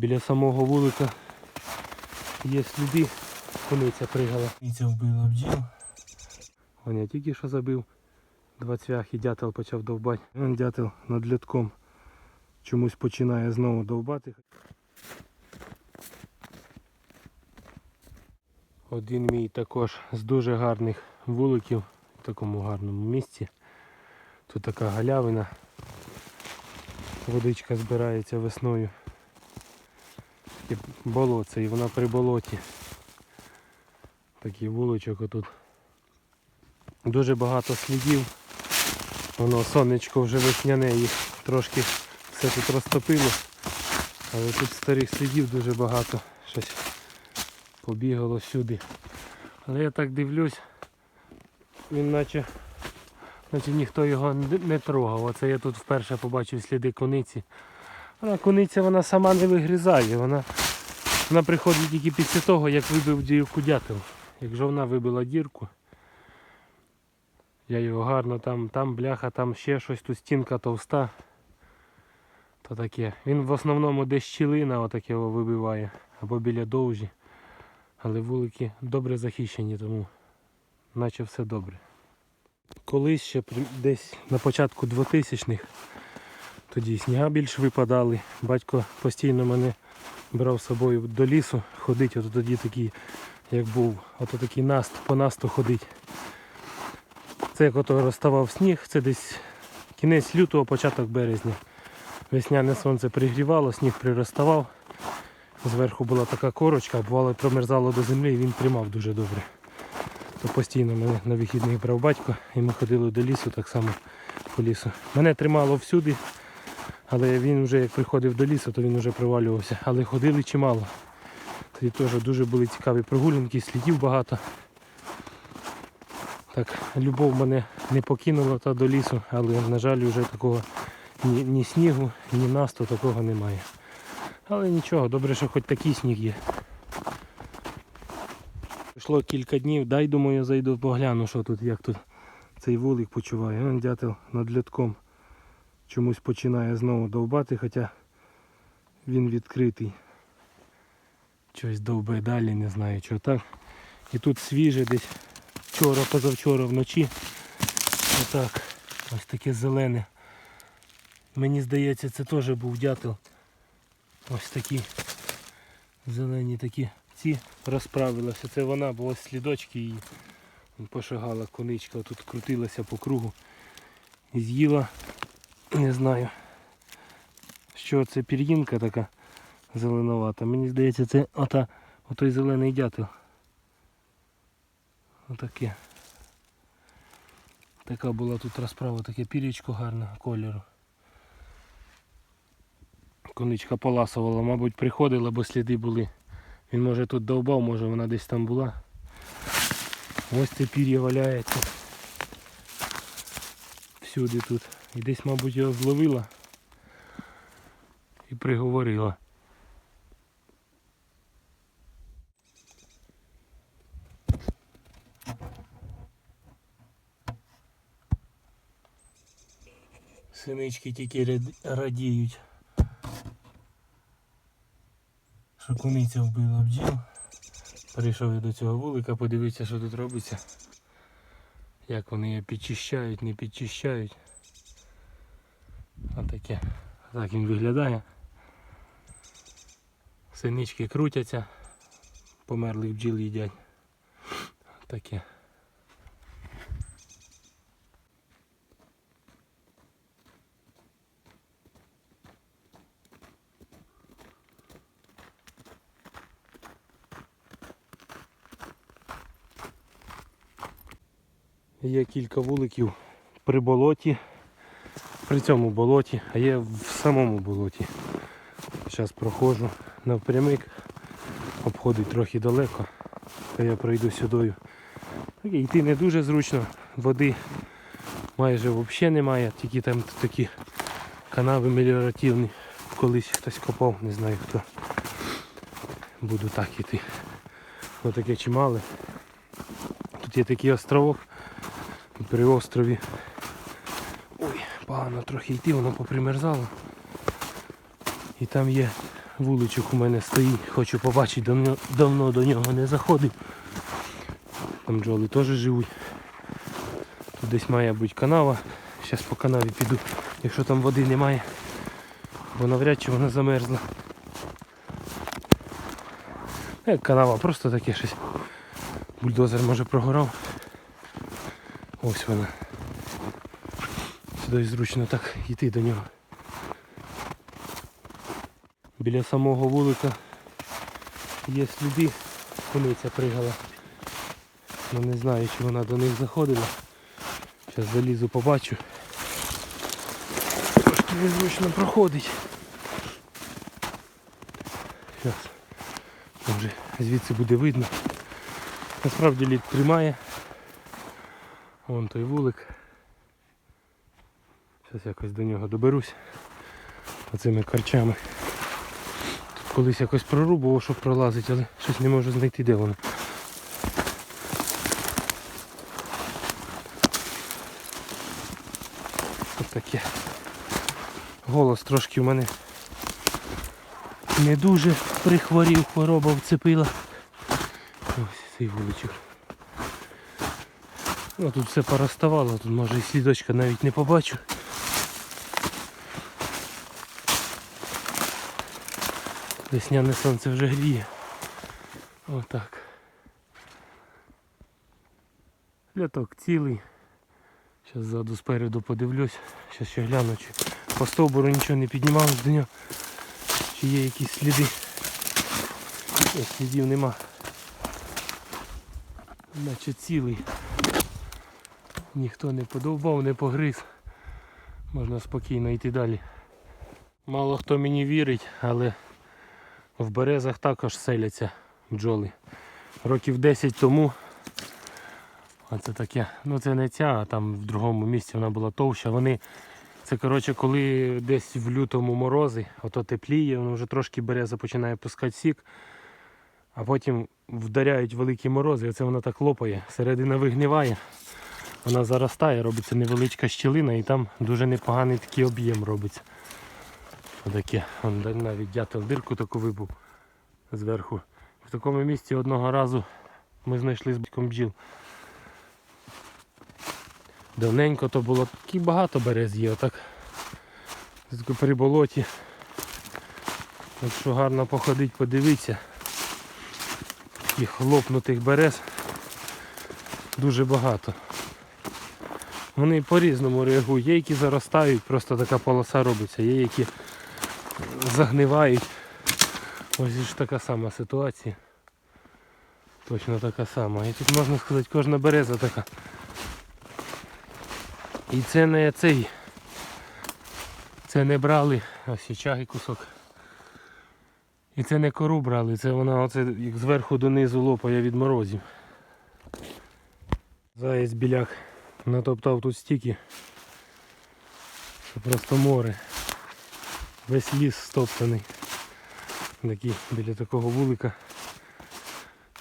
Біля самого вулика є сліди, куниця пригала. Куниця вбила бджіл. Вон я тільки що забив. Два цвяхи, дятел почав довбати. Вон дятел над льотком чомусь починає знову довбати. Один мій також з дуже гарних вуликів в такому гарному місці. Тут така галявина. Водичка збирається весною. І болоце, і вона при болоті. Такий вуличок отут. Дуже багато слідів. Воно сонечко вже весняне, їх трошки все тут розтопило. Але тут старих слідів дуже багато. Щось побігало сюди. Але я так дивлюсь, він наче, наче ніхто його не трогав. Оце я тут вперше побачив сліди куниці. Вона куниця вона сама не вигризає, вона, вона приходить тільки після того, як вибив дірку дятел. Якщо вона вибила дірку, я його гарно там, там бляха, там ще щось, тут стінка товста. То таке. Він в основному десь щілина отаке його вибиває. Або біля довжі. Але вулики добре захищені, тому наче все добре. Колись ще десь на початку 2000-х тоді сніга більш випадали. Батько постійно мене брав з собою до лісу ходить, ото тоді такий, як був, ото такий наст, по насту ходить. Це як ото розставав сніг, це десь кінець лютого, початок березня. Весняне сонце пригрівало, сніг приростав. Зверху була така корочка, бувало промерзало до землі і він тримав дуже добре. То постійно мене на вихідних брав батько і ми ходили до лісу, так само по лісу. Мене тримало всюди, але він вже як приходив до лісу, то він вже привалювався. Але ходили чимало. Тоді теж дуже були цікаві прогулянки, слідів багато. Так, любов мене не покинула та до лісу, але, на жаль, вже такого ні, ні снігу, ні насту такого немає. Але нічого, добре, що хоч такий сніг є. Пройшло кілька днів, дай думаю, зайду погляну, що тут, як тут цей вулик почуває. Дятел над льотком чомусь починає знову довбати, хоча він відкритий. Щось довбе далі, не знаю чого так. І тут свіже десь вчора, позавчора вночі. Отак. Ось таке зелене. Мені здається, це теж був дятел. Ось такі зелені такі ці розправилися. Це вона, бо ось слідочки її пошагала коничка, тут крутилася по кругу і з'їла, не знаю, що це пір'їнка така зеленувата. Мені здається, це ота, отой зелений дятел. Отаке. Така була тут розправа, таке пірічко гарне кольору. Коничка поласувала, мабуть, приходила, бо сліди були. Він може тут довбав, може вона десь там була. Ось це пір'я валяється. Всюди тут. І десь, мабуть, його зловила і приговорила. Синички тільки рад- радіють. що куниця вбила бджіл. Прийшов я до цього вулика, подивитися, що тут робиться. Як вони її підчищають, не підчищають. Отаке. Так він виглядає. Синички крутяться, померлих бджіл їдять. Таке. Є кілька вуликів при болоті, при цьому болоті, а є в самому болоті. Зараз проходжу навпрямик, обходить трохи далеко, то я пройду сюдою. Йти не дуже зручно, води майже взагалі немає, тільки там такі канави меліоративні. Колись хтось копав, не знаю хто. Буду так іти. Ось таке чимале. Тут є такий островок при острові. Погано трохи йти, воно попримерзало. І там є Вуличок у мене стоїть, хочу побачити, давно, давно до нього не заходив. Там бджоли теж живуть. Тут десь має бути канава. Зараз по канаві піду, якщо там води немає, бо навряд чи вона замерзла. Як канава, просто таке щось. Бульдозер може прогорав. Ось вона. Сюди зручно так йти до нього. Біля самого вулика є сліди, куниця пригала. Ну не знаю, чи вона до них заходила. Зараз залізу, побачу. Трошки незручно проходить. Зараз. Може звідси буде видно. Насправді лід тримає. Вон той вулик. Зараз якось до нього доберусь. Оцими карчами. Тут колись якось прорубував, щоб пролазити, але щось не можу знайти, де воно. Ось таке. Голос трошки в мене не дуже прихворів, хвороба вцепила. Ось цей вуличок. Ну тут все пороставало, тут може і слідочка навіть не побачу. Весняне сонце вже гріє. Отак. Ляток цілий. Зараз ззаду спереду подивлюсь. Зараз ще гляну, чи по стовбуру нічого не піднімалось до нього. Чи є якісь сліди. Ні, слідів нема. Наче цілий. Ніхто не подовбав, не погриз. Можна спокійно йти далі. Мало хто мені вірить, але в березах також селяться бджоли. Років 10 тому. Оце таке. Ну це не ця, а там в другому місці вона була товща. Вони. Це коротше, коли десь в лютому морози, ото тепліє, воно вже трошки береза починає пускати сік, а потім вдаряють великі морози, оце вона так лопає, середина вигниває, вона заростає, робиться невеличка щілина і там дуже непоганий такий об'єм робиться. Отаке. Навіть дятел дирку таку вибув зверху. В такому місці одного разу ми знайшли з батьком бджіл. Давненько то було такі багато берез є, отак. При болоті. Якщо гарно походить, подивитися. Таких лопнутих берез дуже багато. Вони по-різному реагують. Є, які заростають, просто така полоса робиться, є, які загнивають. Ось ж така сама ситуація. Точно така сама. І тут можна сказати, кожна береза така. І це не цей. Це не брали. Ось і чаги кусок. І це не кору брали, це вона оце як зверху донизу лопає від морозів. Заєць біляк натоптав тут стільки. Це просто море. Весь ліс стоптаний. Такий біля такого вулика.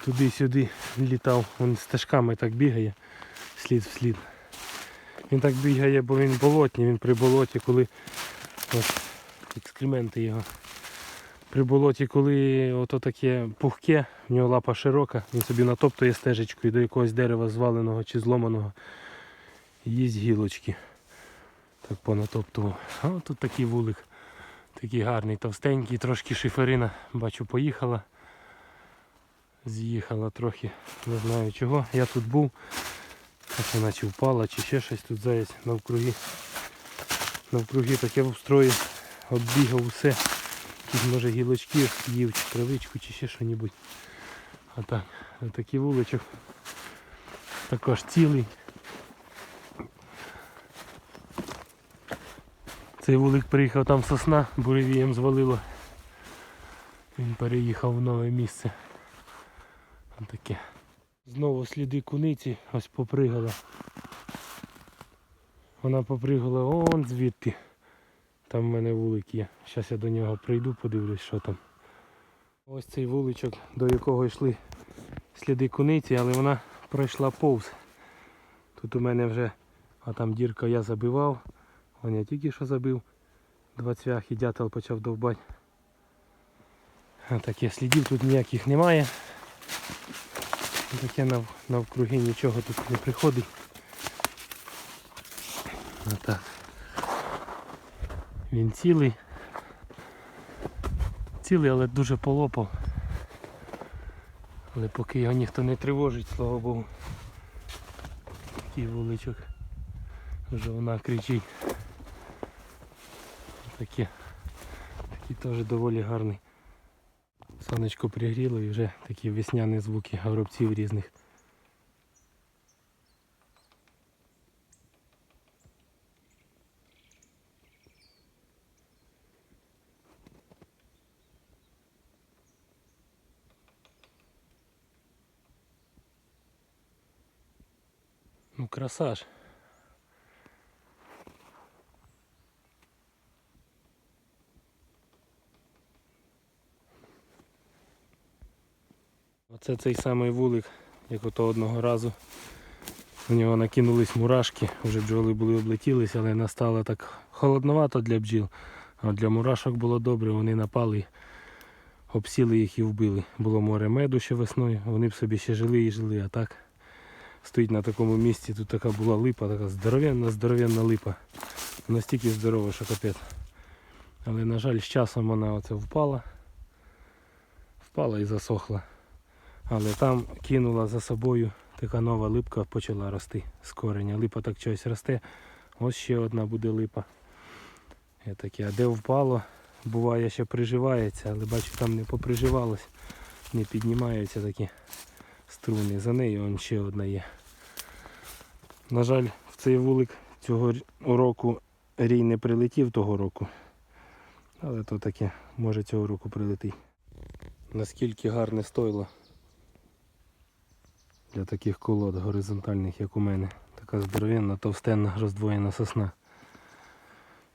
Туди-сюди літав. Він стежками так бігає, слід в слід. Він так бігає, бо він болотний, він при болоті, коли ось екскременти його. При болоті, коли ото таке пухке, в нього лапа широка, він собі натоптує стежечкою до якогось дерева зваленого чи зломаного. Їсть гілочки. Так понатоптував. А тут такий вулик. Такий гарний, товстенький, трошки шиферина, бачу, поїхала. З'їхала трохи, не знаю чого. Я тут був. Ось вона чи впала, чи ще щось тут заяць навкруги. Навкруги таке встрої, оббігав усе. Якісь може гілочки їв, чи травичку, чи ще що-небудь. А так, такий вуличок. Також цілий. Цей вулик приїхав там сосна, буревієм звалило. Він переїхав в нове місце. Таке. Знову сліди куниці ось попригала. Вона попригала он звідти. Там в мене вулик є. Зараз я до нього прийду, подивлюсь, що там. Ось цей вуличок, до якого йшли сліди куниці, але вона пройшла повз. Тут у мене вже, а там дірка я забивав. Вон я тільки що забив. Два цвяхи дятел почав довбати. Таке слідів тут ніяких немає. Таке нав, навкруги нічого тут не приходить. Отак. Він цілий. Цілий, але дуже полопав. Але поки його ніхто не тривожить, слава Богу. Такий вуличок. Вже вона кричить. Таке. Такий теж доволі гарний. Сонечко пригріло і вже такі весняні звуки горобців різних. Ну краса ж. Оце цей самий вулик, як ото одного разу. У нього накинулись мурашки, вже бджоли були облетілися, але настало так холодновато для бджіл. А для мурашок було добре, вони напали, обсіли їх і вбили. Було море меду ще весною, вони б собі ще жили і жили, а так стоїть на такому місці, тут така була липа, така здоровенна, здоровенна липа. Настільки здорова, що капець. Але на жаль, з часом вона оце впала. Впала і засохла. Але там кинула за собою така нова липка почала рости з кореня. Липа так щось росте. Ось ще одна буде липа. Є таке. А де впало, буває, що приживається, але бачу, там не поприживалось, не піднімаються такі струни. За нею он ще одна є. На жаль, в цей вулик цього року рій не прилетів того року. Але то таке, може цього року прилетить. Наскільки гарне стойло для таких колод горизонтальних, як у мене. Така здоровенна, товстенна, роздвоєна сосна.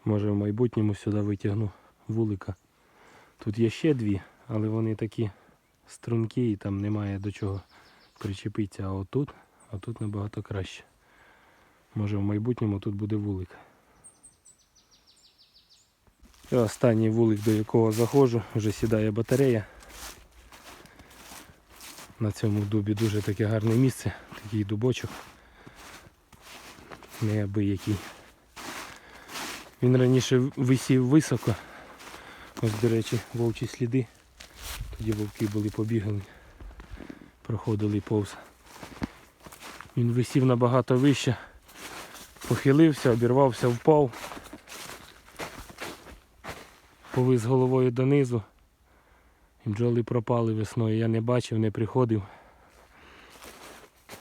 Може в майбутньому сюди витягну вулика. Тут є ще дві, але вони такі стрункі і там немає до чого причепитися. А отут, а тут набагато краще. Може в майбутньому тут буде вулик. І останній вулик, до якого заходжу, вже сідає батарея. На цьому дубі дуже таке гарне місце, такий дубочок. Неабиякий. Він раніше висів високо. Ось, до речі, вовчі сліди. Тоді вовки були побігали, проходили повз. Він висів набагато вище, похилився, обірвався, впав. Повис головою донизу. І бджоли пропали весною. Я не бачив, не приходив.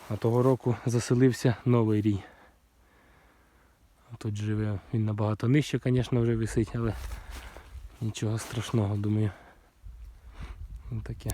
А того року заселився новий рій. Тут живе він набагато нижче, звісно, вже висить, але нічого страшного, думаю. Таке.